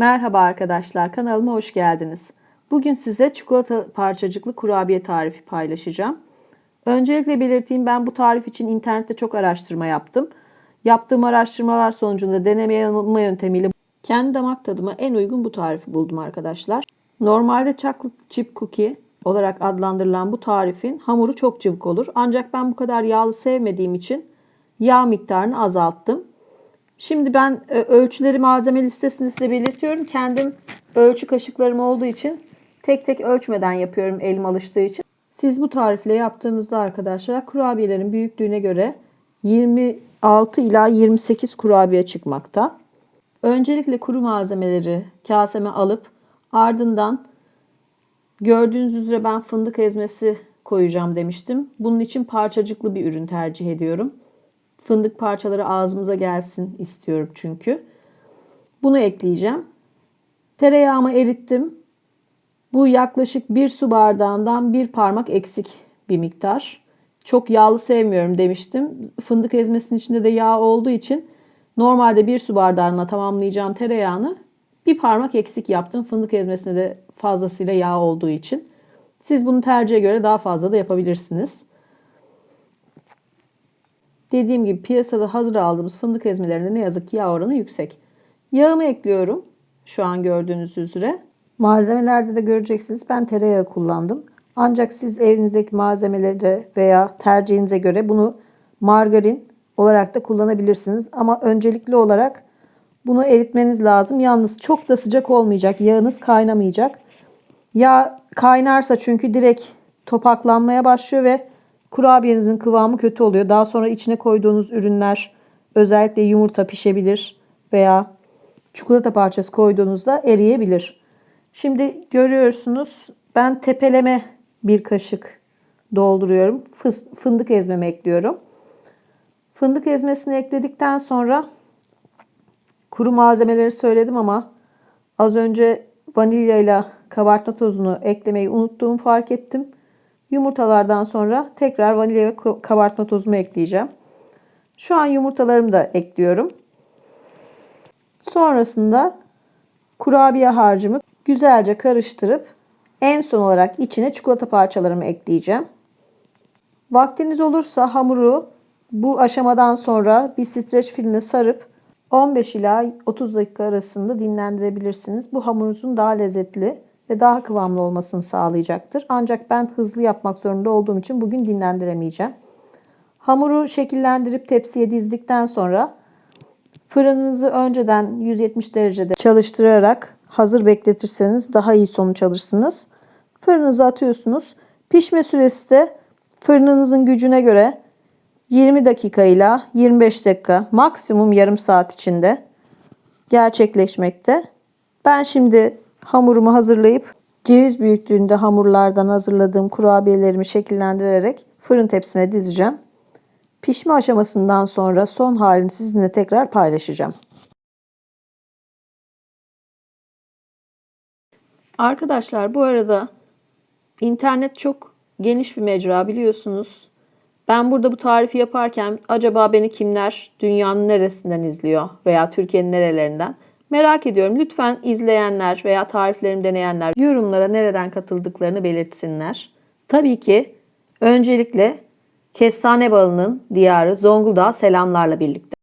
Merhaba arkadaşlar, kanalıma hoş geldiniz. Bugün size çikolata parçacıklı kurabiye tarifi paylaşacağım. Öncelikle belirteyim ben bu tarif için internette çok araştırma yaptım. Yaptığım araştırmalar sonucunda deneme yanılma yöntemiyle kendi damak tadıma en uygun bu tarifi buldum arkadaşlar. Normalde chocolate chip cookie olarak adlandırılan bu tarifin hamuru çok cıvık olur. Ancak ben bu kadar yağlı sevmediğim için yağ miktarını azalttım. Şimdi ben e, ölçüleri malzeme listesini size belirtiyorum. Kendim ölçü kaşıklarım olduğu için tek tek ölçmeden yapıyorum elim alıştığı için. Siz bu tarifle yaptığınızda arkadaşlar kurabiyelerin büyüklüğüne göre 26 ila 28 kurabiye çıkmakta. Öncelikle kuru malzemeleri kaseme alıp ardından gördüğünüz üzere ben fındık ezmesi koyacağım demiştim. Bunun için parçacıklı bir ürün tercih ediyorum. Fındık parçaları ağzımıza gelsin istiyorum çünkü. Bunu ekleyeceğim. Tereyağımı erittim. Bu yaklaşık bir su bardağından bir parmak eksik bir miktar. Çok yağlı sevmiyorum demiştim. Fındık ezmesinin içinde de yağ olduğu için normalde bir su bardağına tamamlayacağım tereyağını bir parmak eksik yaptım. Fındık ezmesinde de fazlasıyla yağ olduğu için. Siz bunu tercihe göre daha fazla da yapabilirsiniz. Dediğim gibi piyasada hazır aldığımız fındık ezmelerinde ne yazık ki yağ oranı yüksek. Yağımı ekliyorum. Şu an gördüğünüz üzere. Malzemelerde de göreceksiniz ben tereyağı kullandım. Ancak siz evinizdeki malzemeleri veya tercihinize göre bunu margarin olarak da kullanabilirsiniz. Ama öncelikli olarak bunu eritmeniz lazım. Yalnız çok da sıcak olmayacak. Yağınız kaynamayacak. Yağ kaynarsa çünkü direkt topaklanmaya başlıyor ve kurabiyenizin kıvamı kötü oluyor. Daha sonra içine koyduğunuz ürünler özellikle yumurta pişebilir veya çikolata parçası koyduğunuzda eriyebilir. Şimdi görüyorsunuz ben tepeleme bir kaşık dolduruyorum. Fındık ezmemi ekliyorum. Fındık ezmesini ekledikten sonra kuru malzemeleri söyledim ama az önce vanilya ile kabartma tozunu eklemeyi unuttuğumu fark ettim. Yumurtalardan sonra tekrar vanilya ve kabartma tozumu ekleyeceğim. Şu an yumurtalarımı da ekliyorum. Sonrasında kurabiye harcımı güzelce karıştırıp en son olarak içine çikolata parçalarımı ekleyeceğim. Vaktiniz olursa hamuru bu aşamadan sonra bir streç filmle sarıp 15 ila 30 dakika arasında dinlendirebilirsiniz. Bu hamurunuzun daha lezzetli ve daha kıvamlı olmasını sağlayacaktır. Ancak ben hızlı yapmak zorunda olduğum için bugün dinlendiremeyeceğim. Hamuru şekillendirip tepsiye dizdikten sonra fırınınızı önceden 170 derecede çalıştırarak hazır bekletirseniz daha iyi sonuç alırsınız. Fırınıza atıyorsunuz. Pişme süresi de fırınınızın gücüne göre 20 dakika ile 25 dakika maksimum yarım saat içinde gerçekleşmekte. Ben şimdi hamurumu hazırlayıp ceviz büyüklüğünde hamurlardan hazırladığım kurabiyelerimi şekillendirerek fırın tepsime dizeceğim. Pişme aşamasından sonra son halini sizinle tekrar paylaşacağım. Arkadaşlar bu arada internet çok geniş bir mecra biliyorsunuz. Ben burada bu tarifi yaparken acaba beni kimler dünyanın neresinden izliyor veya Türkiye'nin nerelerinden merak ediyorum. Lütfen izleyenler veya tariflerimi deneyenler yorumlara nereden katıldıklarını belirtsinler. Tabii ki öncelikle Kestane balının diyarı Zonguldak'a selamlarla birlikte.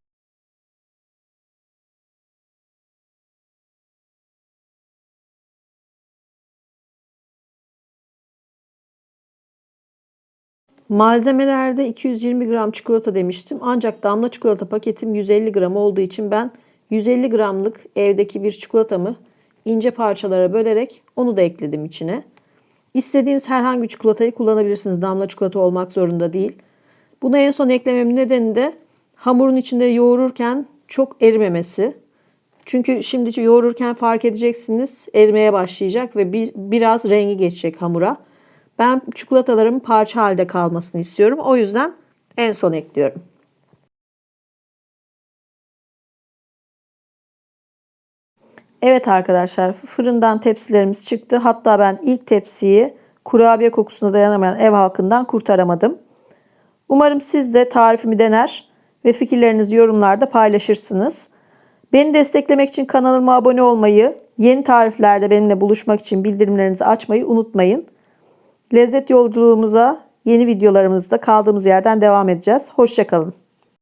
Malzemelerde 220 gram çikolata demiştim. Ancak damla çikolata paketim 150 gram olduğu için ben 150 gramlık evdeki bir çikolatamı ince parçalara bölerek onu da ekledim içine. İstediğiniz herhangi bir çikolatayı kullanabilirsiniz. Damla çikolata olmak zorunda değil. Bunu en son eklememin nedeni de hamurun içinde yoğururken çok erimemesi. Çünkü şimdi yoğururken fark edeceksiniz erimeye başlayacak ve bir, biraz rengi geçecek hamura. Ben çikolataların parça halde kalmasını istiyorum. O yüzden en son ekliyorum. Evet arkadaşlar fırından tepsilerimiz çıktı. Hatta ben ilk tepsiyi kurabiye kokusuna dayanamayan ev halkından kurtaramadım. Umarım siz de tarifimi dener ve fikirlerinizi yorumlarda paylaşırsınız. Beni desteklemek için kanalıma abone olmayı, yeni tariflerde benimle buluşmak için bildirimlerinizi açmayı unutmayın. Lezzet yolculuğumuza yeni videolarımızda kaldığımız yerden devam edeceğiz. Hoşçakalın.